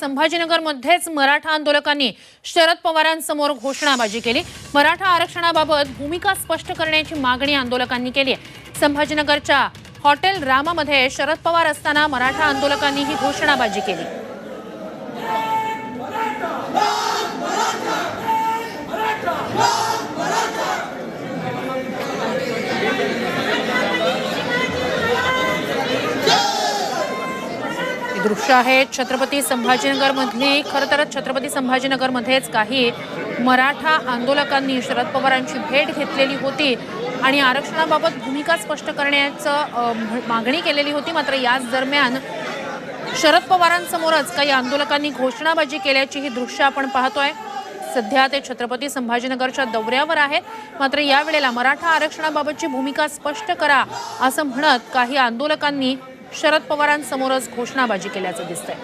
संभाजीनगरमध्येच मराठा आंदोलकांनी शरद पवारांसमोर घोषणाबाजी केली. मराठा आरक्षणाबाबत भूमिका स्पष्ट करण्याची मागणी आंदोलकांनी केली आहे. संभाजीनगरच्या हॉटेल रामामध्ये शरद पवार असताना मराठा आंदोलकांनी ही घोषणाबाजी केली. दृश्य आहेत छत्रपती संभाजीनगरमधली खरं तर छत्रपती संभाजीनगरमध्येच काही मराठा आंदोलकांनी शरद पवारांची भेट घेतलेली होती आणि आरक्षणाबाबत भूमिका स्पष्ट करण्याचं मागणी केलेली होती. मात्र याच दरम्यान शरद पवारांसमोरच काही आंदोलकांनी घोषणाबाजी केल्याची ही दृश्य आपण पाहतोय. सध्या ते छत्रपती संभाजीनगरच्या दौऱ्यावर आहेत. मात्र यावेळेला मराठा आरक्षणाबाबतची भूमिका स्पष्ट करा असं म्हणत काही आंदोलकांनी शरद पवारांसमोरच घोषणाबाजी केल्याचं दिसतंय.